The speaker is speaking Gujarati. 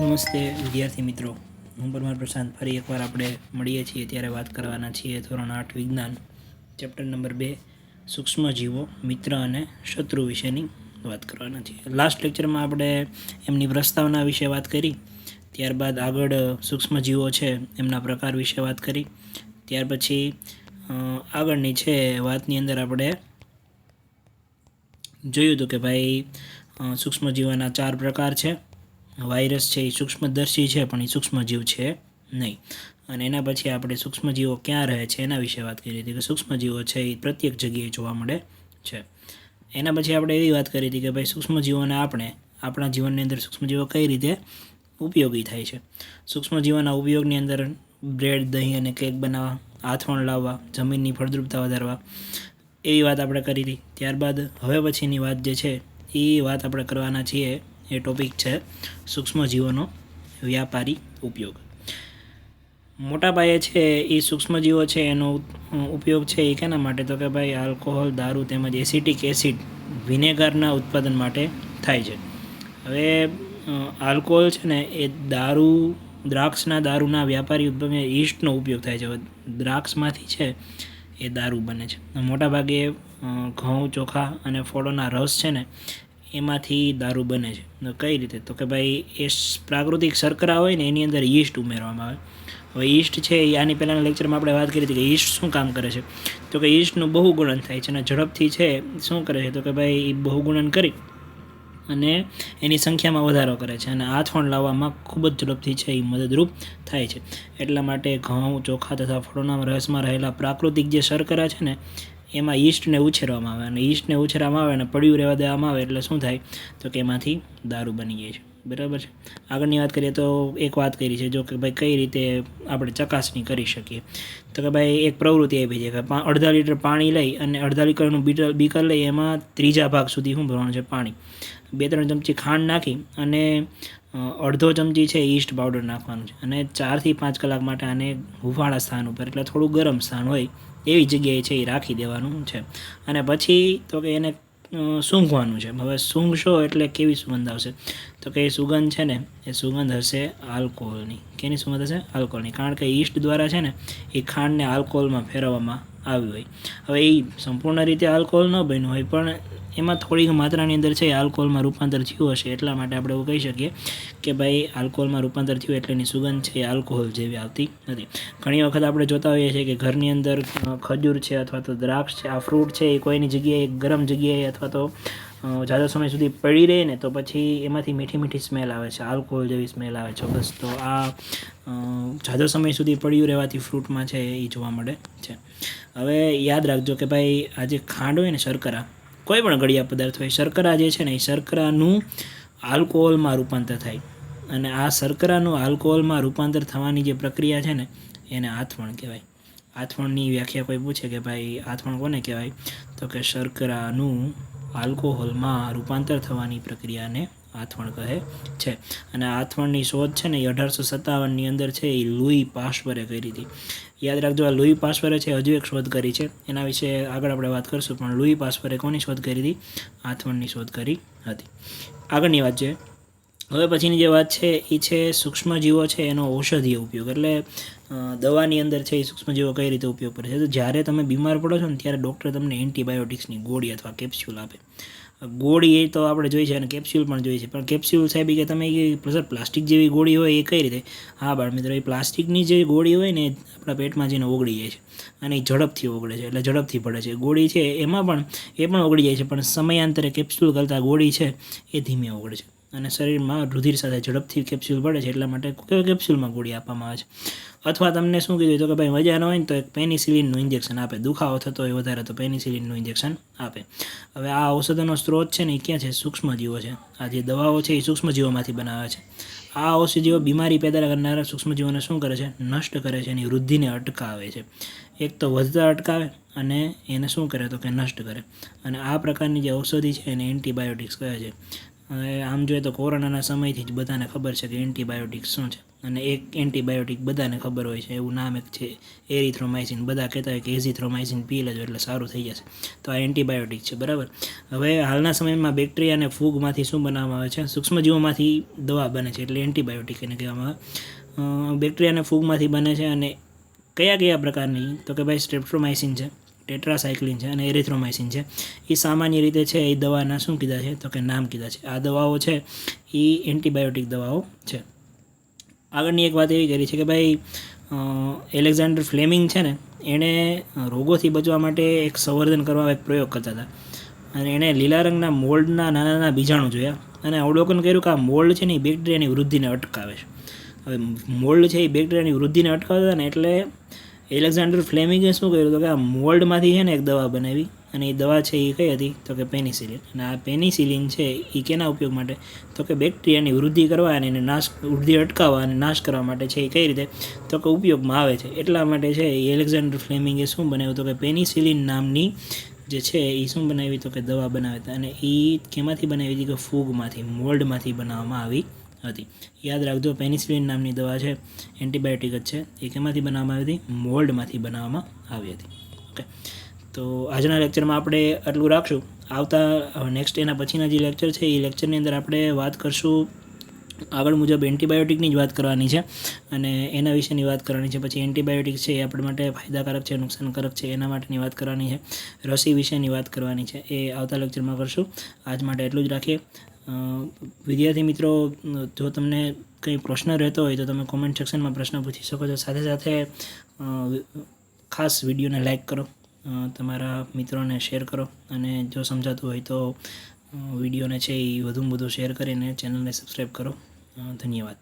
નમસ્તે વિદ્યાર્થી મિત્રો. હું પરમાર પ્રશાંત. ફરી એકવાર આપણે મળીએ છીએ ત્યારે વાત કરવાના છીએ ધોરણ આઠ વિજ્ઞાન, ચેપ્ટર નંબર બે સૂક્ષ્મ જીવો મિત્ર અને શત્રુ વિશેની વાત કરવાના છીએ. લાસ્ટ લેક્ચરમાં આપણે એમની પ્રસ્તાવના વિશે વાત કરી. ત્યારબાદ આગળ સૂક્ષ્મ જીવો છે એમના પ્રકાર વિશે વાત કરી. ત્યાર પછી આગળની છે વાતની અંદર આપણે જોયું હતું કે ભાઈ સૂક્ષ્મ સૂક્ષ્મજીવોના ચાર પ્રકાર છે. વાયરસ છે, એ સૂક્ષ્મદર્શી છે, પણ એ સૂક્ષ્મજીવ છે નહીં. અને એના પછી આપણે સૂક્ષ્મજીવો ક્યાં રહે છે, એના વિશે વાત કરી હતી કે સૂક્ષ્મજીવો છે, એ પ્રત્યેક જગ્યાએ જોવા મળે છે. એના પછી આપણે એવી વાત કરી હતી કે ભાઈ સૂક્ષ્મજીવોને આપણે, આપણા જીવનની અંદર સૂક્ષ્મજીવો કઈ રીતે ઉપયોગી થાય છે? સૂક્ષ્મજીવોના ઉપયોગની અંદર બ્રેડ, દહીં અને કેક બનાવવા આથવણ લાવવા, જમીનની ફળદ્રુપતા વધારવા એવી વાત આપણે કરી હતી. ત્યારબાદ હવે પછીની વાત જે છે, એ વાત આપણે કરવાના છીએ એ ટોપિક છે સૂક્ષ્મજીવોનો વ્યાપારી ઉપયોગ. મોટા પાયે છે એ સૂક્ષ્મજીવો છે એનો ઉપયોગ છે એ કેના માટે? તો કે ભાઈ આલ્કોહોલ દારૂ તેમજ એસિટિક એસિડ વિનેગારના ઉત્પાદન માટે થાય છે. હવે આલ્કોહોલ છે ને એ દારૂ, દ્રાક્ષના દારૂના વ્યાપારી ઉદ્ભવે ઈસ્ટનો ઉપયોગ થાય છે. દ્રાક્ષમાંથી છે એ દારૂ બને છે. મોટાભાગે ઘઉં, ચોખા અને ફળોના રસ છે ને એમાંથી દારૂ બને છે. કઈ રીતે? તો કે ભાઈ, એ પ્રાકૃતિક શર્કરા હોય ને, એની અંદર યીસ્ટ ઉમેરવામાં આવે. હવે યીસ્ટ છે, એ આની પહેલાંના લેક્ચરમાં આપણે વાત કરી હતી કે યીસ્ટ શું કામ કરે છે? તો કે યીસ્ટનું બહુગુણન થાય છે અને ઝડપથી છે, શું કરે છે? તો કે ભાઈ, એ બહુગુણન કરી અને એની સંખ્યામાં વધારો કરે છે અને આથવણ લાવવામાં ખૂબ જ ઝડપથી છે, એ મદદરૂપ થાય છે. એટલા માટે ઘઉં, ચોખા તથા ફળોના રસમાં રહેલા પ્રાકૃતિક જે શર્કરા છે ને એમાં ઈસ્ટને ઉછેરવામાં આવે અને ઈસ્ટને ઉછેરવામાં આવે અને પડ્યું રહેવા દેવામાં આવે એટલે શું થાય? તો કે એમાંથી દારૂ બની જાય છે. બરાબર છે? આગળની વાત કરીએ તો એક વાત કરી છે, જો કે ભાઈ કઈ રીતે આપણે ચકાસણી કરી શકીએ? તો કે ભાઈ એક પ્રવૃત્તિ આપી છે કે અડધા લીટર પાણી લઈ અને અડધા લીટરનું બીટર, બીકર લઈ એમાં ત્રીજા ભાગ સુધી શું ભરવાનું છે? પાણી. બે ત્રણ ચમચી ખાંડ નાખી અને અડધો ચમચી છે ઈસ્ટ પાવડર નાખવાનું છે. અને ચારથી પાંચ કલાક માટે આને હુફાળા સ્થાન ઉપર, એટલે થોડું ગરમ સ્થાન હોય એવી જગ્યાએ છે એ રાખી દેવાનું છે. અને પછી તો કે એને સૂંઘવાનું છે. હવે સૂંઘશો એટલે કેવી સુગંધ આવશે? તો કે એ સુગંધ છે ને, એ સુગંધ હશે આલ્કોહોલની. કેની સુગંધ હશે? આલ્કોહોલની. કારણ કે ઈસ્ટ દ્વારા છે ને, એ ખાંડને આલ્કોહોલમાં ફેરવવામાં આવી હોય હવે એ સંપૂર્ણ રીતે આલ્કોહોલ ન બન્યું હોય, પણ એમાં થોડીક માત્રાની અંદર છે એ આલ્કોહોલમાં રૂપાંતર થયું હશે, એટલા માટે આપણે એવું કહી શકીએ કે ભાઈ આલ્કોહોલમાં રૂપાંતર થયું એટલે એની સુગંધ છે એ આલ્કોહોલ જેવી આવતી નથી. ઘણી વખત આપણે જોતા હોઈએ છીએ કે ઘરની અંદર ખજૂર છે અથવા તો દ્રાક્ષ છે, આ ફ્રૂટ છે એ કોઈની જગ્યાએ ગરમ જગ્યાએ અથવા તો ઝાઝા સમય સુધી પડી રહે ને તો પછી એમાંથી મીઠી મીઠી સ્મેલ આવે છે આલ્કોહોલ જેવી સ્મેલ આવે છે બસ. તો આ અ, સમય સુધી પડ્યું રહેવાથી ફ્રૂટમાં છે એ જોવા મળે છે. હવે યાદ રાખજો કે ભાઈ આ જે ખાંડ હોય ને શર્કરા કોઈ પણ ગળિયા પદાર્થ હોય શર્કરા જે છે ને એ શર્કરાનું આલ્કોહોલમાં રૂપાંતર થાય. અને આ શર્કરાનું આલ્કોહોલમાં રૂપાંતર થવાની જે પ્રક્રિયા છે ને એને આથવણ કહેવાય. આથવણની વ્યાખ્યા કોઈ પૂછે કે ભાઈ આથવણ કોને કહેવાય? તો કે શર્કરાનું આલ્કોહોલમાં રૂપાંતર થવાની પ્રક્રિયાને આથવણ કહે છે. અને આથવણની શોધ છે ને એ અઢારસો સત્તાવનની અંદર છે એ લુઈ પાશ્વરે કરી હતી. યાદ રાખજો, આ લુઈ પાશ્વરે છે હજુ એક શોધ કરી છે. એના વિશે આગળ આપણે વાત કરીશું, પણ લુઈ પાશ્વરે કોની શોધ કરી હતી? આથવણની શોધ કરી હતી. આગળની વાત છે હવે પછીની જે વાત છે એ છે સૂક્ષ્મજીવો છે, એનો ઔષધીય ઉપયોગ. એટલે દવાની અંદર છે એ સૂક્ષ્મજીવો કઈ રીતે ઉપયોગ કરે છે? તો જ્યારે તમે બીમાર પડો છો ને, ત્યારે ડૉક્ટર તમને એન્ટીબાયોટિક્સની ગોળી અથવા કેપ્સ્યુલ આપે. ગોળી એ તો આપણે જોઈ છે, અને કેપ્સ્યુલ પણ જોઈ છે. પણ કેપ્સ્યુલ સાહેબ કે તમે સર પ્લાસ્ટિક જેવી ગોળી હોય એ કઈ રીતે? હા, બાળ મિત્રો એ પ્લાસ્ટિકની જે ગોળી હોય ને આપણા પેટમાં જઈને ઓગળી જાય છે. અને એ ઝડપથી ઓગળે છે, એટલે ઝડપથી પડે છે. ગોળી છે, એમાં પણ, એ પણ ઓગળી જાય છે. પણ સમયાંતરે કેપ્સ્યુલ કરતાં ગોળી છે, એ ધીમે ઓગળે છે. અને શરીરમાં રુધિર સાથે ઝડપથી કેપ્સ્યુલ પડે છે, એટલા માટે કેપ્સ્યુલમાં ગોળી આપવામાં આવે છે. અથવા તમને શું કીધું તો કે ભાઈ મજા ન હોય તો એક પેનિસિલિનનું ઇન્જેક્શન આપે. દુખાવો થતો હોય વધારે તો પેનિસિલિનનું ઇન્જેક્શન આપે. હવે આ ઔષધોનો સ્ત્રોત છે ને એ ક્યાં છે? સૂક્ષ્મજીવો છે. આ જે દવાઓ છે એ સૂક્ષ્મજીવોમાંથી બનાવે છે. આ ઔષધિઓ બીમારી પેદા કરનારા સૂક્ષ્મજીવોને શું કરે છે? નષ્ટ કરે છે એની વૃદ્ધિને અટકાવે છે. એક તો વધતા અટકાવે અને એને શું કરે તો કે નષ્ટ કરે. અને આ પ્રકારની જે ઔષધિ છે એને એન્ટીબાયોટિક્સ કહે છે. હવે આમ જોઈએ તો કોરોનાના સમયથી જ બધાને ખબર છે કે એન્ટીબાયોટિક શું છે. અને એક એન્ટીબાયોટિક બધાને ખબર હોય છે, એવું નામ એક છે, એરિથ્રોમાઇસિન. બધા કહેતા હોય કે એઝિથ્રોમાઇસિન પી લેજો એટલે સારું થઈ જશે. તો આ એન્ટીબાયોટિક છે, બરાબર? હવે હાલના સમયમાં બેક્ટેરિયા અને ફૂગમાંથી શું બનાવવામાં આવે છે? સૂક્ષ્મજીવોમાંથી દવા બને છે, એટલે એન્ટીબાયોટિક એને કહેવામાં આવે. બેક્ટેરિયા અને ફૂગમાંથી બને છે અને કયા કયા પ્રકારની? તો કે ભાઈ સ્ટ્રેપ્ટ્રોમાઇસિન છે. ટેટ્રાસાયક્લિન છે અને એરિથ્રોમાઇસિન છે. એ સામાન્ય રીતે છે એ દવાના શું કીધા છે? તો કે નામ કીધા છે. આ દવાઓ છે એ એન્ટીબાયોટિક દવાઓ છે. આગળની એક વાત એવી કરી છે કે ભાઈ એલેક્ઝાન્ડર ફ્લેમિંગ છે ને એણે રોગોથી બચવા માટે એક સંવર્ધન કરવા એક પ્રયોગ કરતા હતા. અને એણે લીલા રંગના મોલ્ડના નાના નાના બીજાણુ જોયા અને અવલોકન કર્યું કે આ મોલ્ડ છે ને એ બેક્ટેરિયાની વૃદ્ધિને અટકાવે છે. હવે મોલ્ડ છે એ બેક્ટેરિયાની વૃદ્ધિને અટકાવતા હતા ને એટલે એલેક્ઝાન્ડર ફ્લેમિંગે શું કર્યું તો કે આ મોલ્ડમાંથી છે ને એક દવા બનાવી અને એ દવા છે એ કઈ હતી? તો કે પેનિસિલિન. અને આ પેનિસિલિન છે એ કેના ઉપયોગ માટે? તો કે બેક્ટેરિયાની વૃદ્ધિ કરવા અને એને નાશ, વૃદ્ધિ અટકાવવા અને નાશ કરવા માટે છે એ કઈ રીતે? તો કે ઉપયોગમાં આવે છે. એટલા માટે છે એ એલેક્ઝાન્ડર ફ્લેમિંગે શું બનાવ્યું તો કે પેનિસિલિન નામની જે છે એ શું બનાવી તો કે દવા બનાવી અને એ કેમાંથી બનાવી હતી કે ફૂગમાંથી, મોલ્ડમાંથી બનાવવામાં આવી હતી. યાદ રાખજો, પેનિસિલિન નામની દવા છે, એન્ટીબાયોટિક જ છે. એ કેમાંથી બનાવવામાં આવી હતી, મોલ્ડમાંથી બનાવવામાં આવી હતી. ઓકે. તો આજના લેક્ચરમાં આપણે આટલું રાખશું. આવતા નેક્સ્ટ એના પછીના જે લેક્ચર છે, એ લેક્ચરની અંદર આપણે વાત કરશું આગળ મુજબ એન્ટીબાયોટિકની જ વાત કરવાની છે અને એના વિશેની વાત કરવાની છે. પછી એન્ટીબાયોટિક છે, એ આપણા માટે ફાયદાકારક છે, નુકસાનકારક છે, એના માટેની વાત કરવાની છે. રસી વિશેની વાત કરવાની છે, એ આવતા લેક્ચરમાં કરશું. આજ માટે એટલું જ રાખીએ. વિદ્યાર્થી મિત્રો, જો તમને કંઈ પ્રશ્ન રહેતો હોય તો તમે કોમેન્ટ સેક્શનમાં પ્રશ્ન પૂછી શકો છો. સાથે સાથે ખાસ વિડીયોને લાઇક કરો તમારા મિત્રોને શેર કરો અને જો સમજાતું હોય તો વિડીયોને છે એ વધુમાં વધુ શેર કરીને ચેનલને સબસ્ક્રાઈબ કરો. ધન્યવાદ.